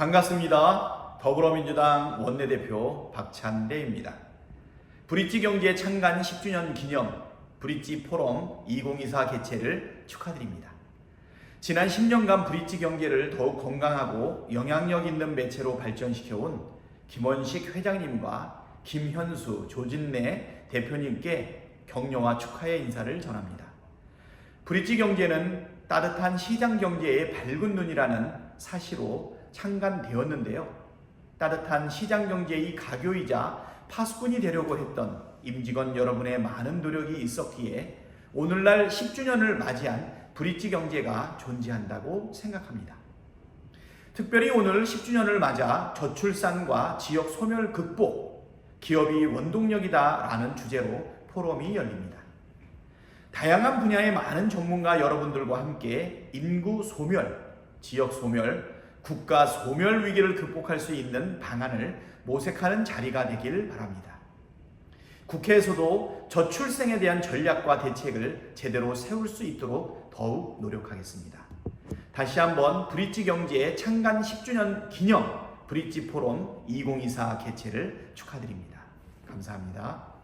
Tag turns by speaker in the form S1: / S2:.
S1: 반갑습니다. 더불어민주당 원내대표 박찬대입니다. 브릿지 경제 창간 10주년 기념 브릿지 포럼 2024 개최를 축하드립니다. 지난 10년간 브릿지 경제를 더욱 건강하고 영향력 있는 매체로 발전시켜온 김원식 회장님과 김현수, 조진래 대표님께 격려와 축하의 인사를 전합니다. 브릿지 경제는 따뜻한 시장 경제의 밝은 눈이라는 사실로 창간되었는데요. 따뜻한 시장 경제의 가교이자 파수꾼이 되려고 했던 임직원 여러분의 많은 노력이 있었기에 오늘날 10주년을 맞이한 브릿지 경제가 존재한다고 생각합니다. 특별히 오늘 10주년을 맞아 저출산과 지역 소멸 극복, 기업이 원동력이다라는 주제로 포럼이 열립니다. 다양한 분야의 많은 전문가 여러분들과 함께 인구 소멸, 지역 소멸, 국가 소멸 위기를 극복할 수 있는 방안을 모색하는 자리가 되길 바랍니다. 국회에서도 저출생에 대한 전략과 대책을 제대로 세울 수 있도록 더욱 노력하겠습니다. 다시 한번 브릿지 경제의 창간 10주년 기념 브릿지 포럼 2024 개최를 축하드립니다. 감사합니다.